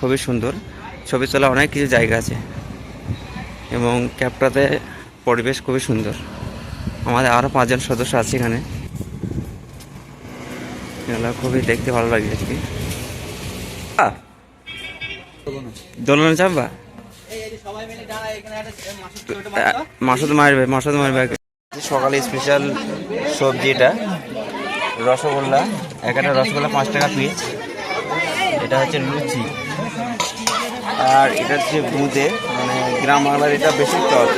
খুবই সুন্দর। ছবি তোলা অনেক কিছু জায়গা আছে। এবং ক্যাবটাতে পরিবেশ খুবই সুন্দর। আমাদের আরও পাঁচজন সদস্য আছে এখানে। খুবই দেখতে ভালো লাগে আজকে। দোলনে চাপবা মাসুদ মারবে মাসুদ মারবে সকালে স্পেশাল সবজি এটা, রসগোল্লা। একটা রসগোল্লা পাঁচ টাকা পিস এটা হচ্ছে লুচি। আর এটা হচ্ছে বুঁদে মানে গ্রাম বাংলার এটা বেশি চল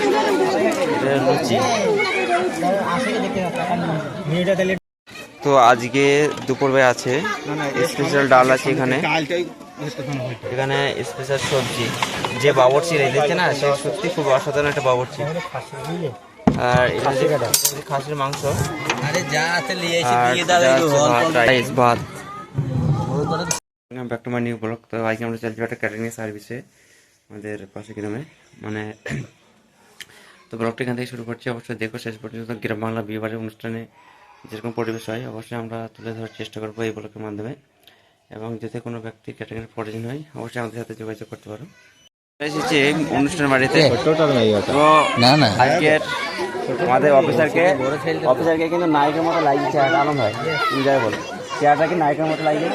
এটা লুচি। তো আজকে দুপুরবে আছে স্পেশাল ডাল আছে এখানে। এখানে স্পেশাল সবজি। যে বাবরচি রেখেছে না? সে সত্যি খুব অসাধারণ একটা বাবরচি। আর এটা খাসির মাংস। আরে ভাত, back to my new blog তো আজকে আমরা চলছি একটা ক্যাটারিং সার্ভিসে আমাদের পাশে গ্রামে মানে তো ব্লগটা এখান থেকে শুরু করছি। অবশ্যই দেখো শেষ পর্যন্ত গ্রাম বাংলা বিয়ে বাড়ির অনুষ্ঠানে যেরকম পরিবেশ হয় অবশ্যই আমরা তুলে ধরার চেষ্টা করব এই ব্লগের মাধ্যমে। এবং যদি কোনো ব্যক্তি ক্যাটারিংয়ের প্রয়োজন হয় অবশ্যই আমাদের সাথে যোগাযোগ করতে পারো। এসেছি অনুষ্ঠান বাড়িতে। তো আজকের আমাদের অফিসারকে অফিসারকে কিন্তু নায়কের মতো লাগিয়েছে আনন্দ হয় যাই বলো। চেয়ারটা কি নায়কের মতো লাগিয়ে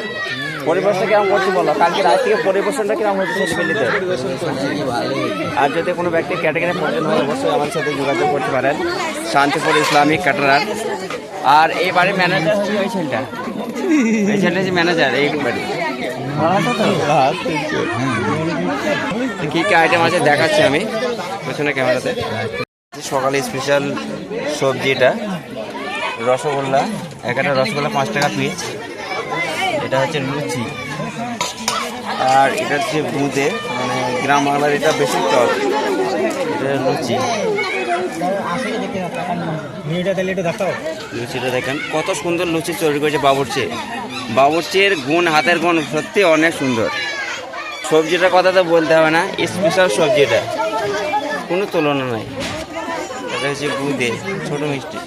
পরিবেশটা কেমন করছি বলো? কালকে রাত থেকে পরিবেশনটা কীরকম হচ্ছে ছেলেপেলিতে আর যদি কোনো ব্যক্তি ক্যাটাগরি প্রয়োজন হয়, অবশ্যই আমার সাথে যোগাযোগ করতে পারেন। শান্তিপুর ইসলামিক ক্যাটারার আর এই বাড়ির ম্যানেজার হচ্ছে ওই ছেলেটা। এই ছেলেটা হচ্ছে ম্যানেজার এই বাড়ি। কী কী আইটেম আছে দেখাচ্ছি আমি পেছনে ক্যামেরাতে? সকালে স্পেশাল সবজি এটা রসগোল্লা একটা রসগোল্লা পাঁচ টাকা পিস এটা হচ্ছে লুচি। আর এটা হচ্ছে বুঁদে মানে গ্রাম বাংলার এটা বেশি চল। এটা লুচি। লুচিটা দেখেন কত সুন্দর লুচি তৈরি করেছে বাবুর্চি। বাবুর্চির গুণ হাতের গুণ সত্যি অনেক সুন্দর। সবজিটার কথা তো বলতে হবে না স্পেশাল সবজিটা কোনো তুলনা নাই। এটা হচ্ছে বুঁদে ছোট মিষ্টি।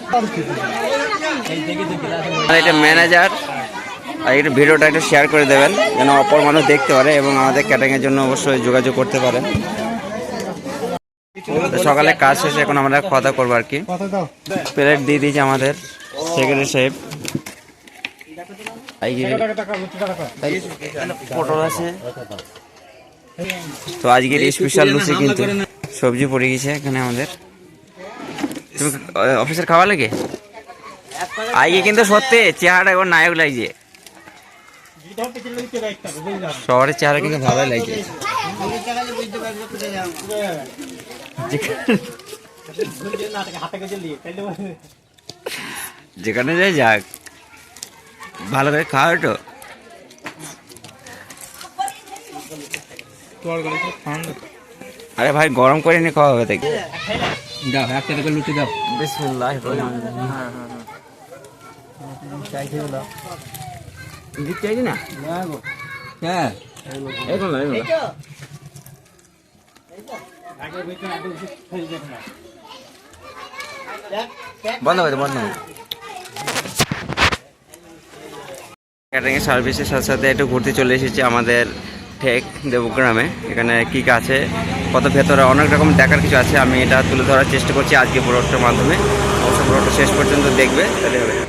এটা ম্যানেজার আর এটা ভিডিওটা একটু শেয়ার করে দেবেন, যেন অপর মানুষ দেখতে পারে এবং আমাদের ক্যাটারিংয়ের জন্য অবশ্যই যোগাযোগ করতে পারে। সকালে কাজ শেষে এখন আমরা কথা করব আর কি। প্লেট দিয়ে দিয়েছে আমাদের সেক্রেটারি সাহেব। পটল আছে। তো আজকের স্পেশাল লুচি কিন্তু সবজি পড়ে গেছে এখানে আমাদের। অফিসের খাওয়া লাগে? আজকে কিন্তু সত্যি চেহারাটা এখন নায়ক লাগছে। শহরের চেহারা কিন্তু ভালোই লাগছে। যেখানে যাই যাক ভালো করে খাওয়া তো আরে ভাই গরম করে নিয়ে খাওয়া হবে দেখি দাও একটা লুচি দাও। বিসমিল্লাহ দিক চাইছি না? হ্যাঁ। এগুলো না এগুলো বন্ধ করে বন্ধ করে ক্যাটারিং সার্ভিসের সাথে সাথে একটু ঘুরতে চলে এসেছি আমাদের ঠেক দেবগ্রামে। এখানে কী কী আছে কত ভেতরে অনেক রকম দেখার কিছু আছে। আমি এটা তুলে ধরার চেষ্টা করছি আজকে ব্লগটার মাধ্যমে। অবশ্য ব্লগটা শেষ পর্যন্ত দেখবে তাহলে হবে।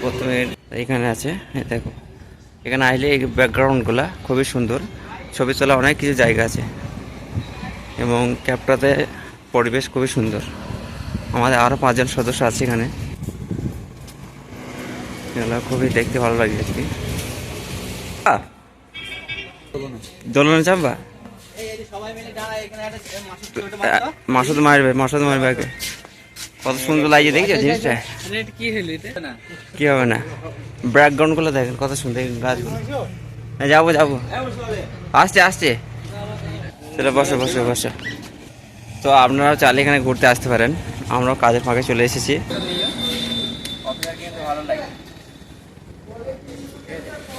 প্রথমে এখানে আছে দেখো। এখানে আসলে এই ব্যাকগ্রাউন্ডগুলো খুবই সুন্দর। ছবি তোলা অনেক কিছু জায়গা আছে। এবং ক্যাবটাতে পরিবেশ খুবই সুন্দর। আমাদের আরও পাঁচজন সদস্য আছে এখানে। এগুলো খুবই দেখতে ভালো লাগে আজকে আহ, দোলনে চাপবা? মাসুদ মারবে মাসুদ মারবে আগে। কত সুন্দর লাগছে দেখছ জিনিসটা? কি হলো এটা? না। কি হবে না? ব্যাকগ্রাউন্ডগুলো দেখেন কত সুন্দর গাছগুলো। হ্যাঁ, যাব যাব। আসছে আসছে। চলো বসো বসো বসো। তো আপনারাও চাইলে এখানে ঘুরতে আসতে পারেন। আমরাও কাজের ফাঁকে চলে এসেছি।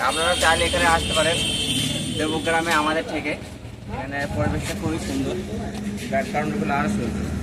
আপনারা চাইলে এখানে আসতে পারেন। দেবগ্রামে আমাদের থেকে। এখানে পরিবেশটা খুবই সুন্দর। ব্যাকগ্রাউন্ডগুলো আরও সুন্দর।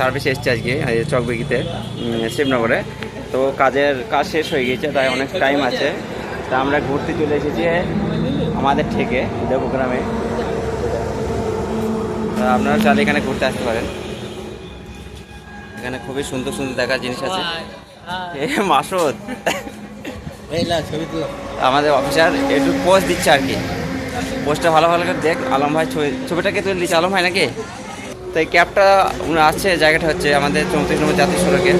সার্ভিস এসছে আজকে এই চকবিকিতে শিবনগরে। তো কাজের কাজ শেষ হয়ে গেছে তাই অনেক টাইম আছে। তা আমরা ঘুরতে চলে এসেছি আমাদের থেকে দেবগ্রামে। আপনারা চাইলে এখানে ঘুরতে আসতে পারেন। এখানে খুবই সুন্দর সুন্দর দেখার জিনিস আছে। মাসুদ। আমাদের অফিসার একটু পোস্ট দিচ্ছে আর কি। পোস্টটা ভালো ভালো করে দেখ আলম ভাই ছবি ছবিটাকে তুলে দিচ্ছে। আলম ভাই নাকি? তো এই ক্যাবটা আসছে জায়গাটা হচ্ছে আমাদের চৌত্রিশ নম্বর জাতীয় সড়কের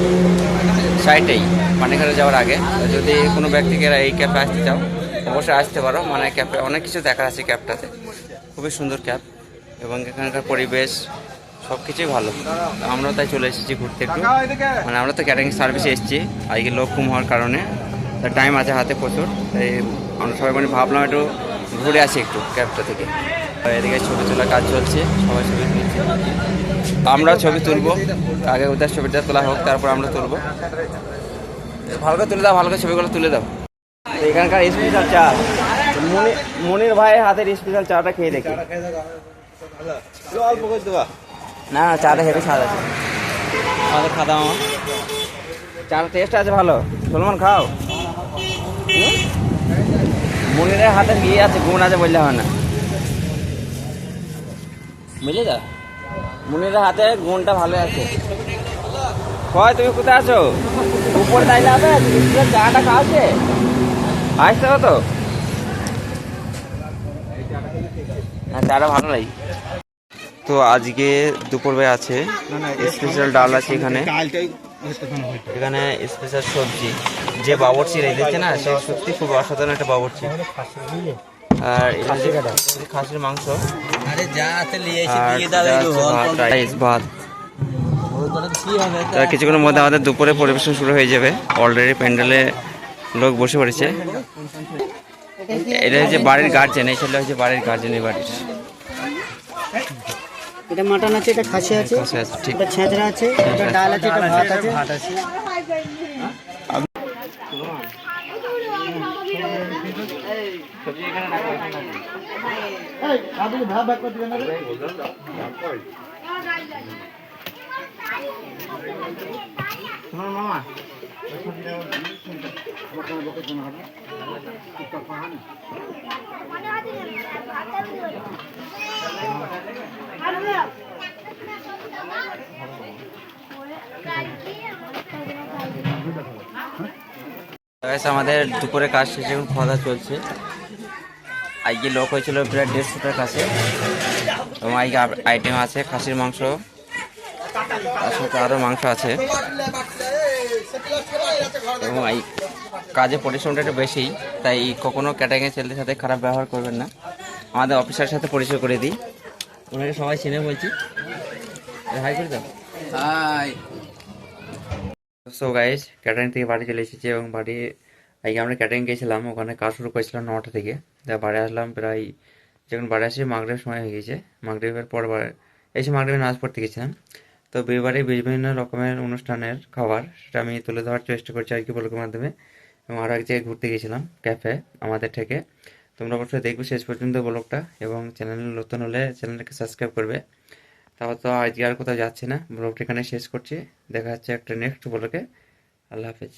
সাইডেই পানিঘাটে যাওয়ার আগে। যদি কোনো ব্যক্তিকে এই ক্যাবে আসতে চাও, অবশ্যই আসতে পারো। মানে ক্যাবে অনেক কিছু দেখার আছে ক্যাবটাতে। খুবই সুন্দর ক্যাব এবং এখানকার পরিবেশ সব কিছুই ভালো। তো আমরাও তাই চলে এসেছি ঘুরতে একটু। মানে আমরা তো ক্যাটারিং সার্ভিসে এসেছি আজকে লোক কম হওয়ার কারণে। টাইম আছে হাতে প্রচুর, তাই আমরা সবাই মানে ভাবলাম একটু ঘুরে আসি একটু ক্যাবটা থেকে। এদিকে ছবি তোলার কাজ চলছে, সবাই ছবি তুলছে। আমরা ছবি তুলবো, আগে ওদের ছবিটা তোলা হোক, তারপর আমরা তুলবো। ভালো করে তুলে দাও ভালো করে ছবিগুলো তুলে দাও। এখানকার স্পেশাল চা। মনির ভাইয়ের হাতের স্পেশাল চাটা খেয়ে দেখি। না না, চাটা হেভি স্বাদ আছে। খাওয়া দাওয়া চাটা টেস্ট আছে ভালো। সলমান, খাও? মনিরের হাতে গিয়ে আছে গুণ আছে বললে হয় না। তো মনিরের হাতে গুণটা ভালো আছে। কয় তুমি কোথায় আছো? উপরে তাইলে হবে চাটা খাওয়াচ্ছে আসতে হবে তো? হ্যাঁ চাটা ভালো লাগে। তো আজকে দুপুরবেলা আছে স্পেশাল ডাল আছে এখানে। এখানে স্পেশাল সবজি। যে বাবরচি রেঁধেছে না সে সত্যি খুব অসাধারণ একটা বাবরচি। আর খাসির মাংস। আছে ভাত, ভাত। কিছুক্ষণের মধ্যে আমাদের দুপুরে পরিবেশন শুরু হয়ে যাবে। অলরেডি প্যান্ডেলে লোক বসে পড়েছে। এটা হচ্ছে বাড়ির গার্জেন এই ছেলে হচ্ছে বাড়ির গার্জেন এই বাড়ির। এটা মাটন আছে এটা খাসি আছে আছে, ঠিক। এটা ছেঁচড়া আছে এটা ডাল আছে এটা ভাত আছে। আমাদের দুপুরে কাজ শেষে এখন খাওয়া চলছে। আজকে লোক হয়েছিল প্রায় দেড়শোটার কাছে। এবং আজকে আইটেম আছে খাসির মাংস। তার সাথে আরও মাংস আছে। এবং এই কাজে পরিশ্রমটা একটু বেশি তাই কখনো ক্যাটারিংয়ের ছেলেদের সাথে খারাপ ব্যবহার করবেন না। আমাদের অফিসারের সাথে পরিচয় করে দিই। ওনাকে সবাই চিনে বলছি। হাই করে দাও হাই সো গাইজ ক্যাটারিং থেকে বাড়ি চলে এসেছি এবং বাড়ি আজকে আমরা ক্যাটারিং গেছিলাম ওখানে কাজ শুরু করেছিলাম নটা থেকে। তা বাড়ি আসলাম প্রায়, যখন বাড়ি আসি মাগরের সময় হয়ে গেছে। মাগরেবের পর এসে মাগরেবের নাচ পড়তে গেছিলাম, তো বিয়েবাড়ি বিভিন্ন রকমের অনুষ্ঠানের খাবার সেটা আমি তুলে ধরার চেষ্টা করছি আর কি ব্লগের মাধ্যমে। এবং আরও এক জায়গায় ঘুরতে গেছিলাম, ক্যাফে আমাদের থেকে। তোমরা অবশ্যই দেখবে শেষ পর্যন্ত ব্লগটা এবং চ্যানেল নতুন হলে চ্যানেলটাকে সাবস্ক্রাইব করবে। তারপর তো আজকে আর কোথাও যাচ্ছি না, ব্লগটা এখানে শেষ করছি। দেখা যাচ্ছে একটা নেক্সট ব্লগে। আল্লাহ হাফেজ।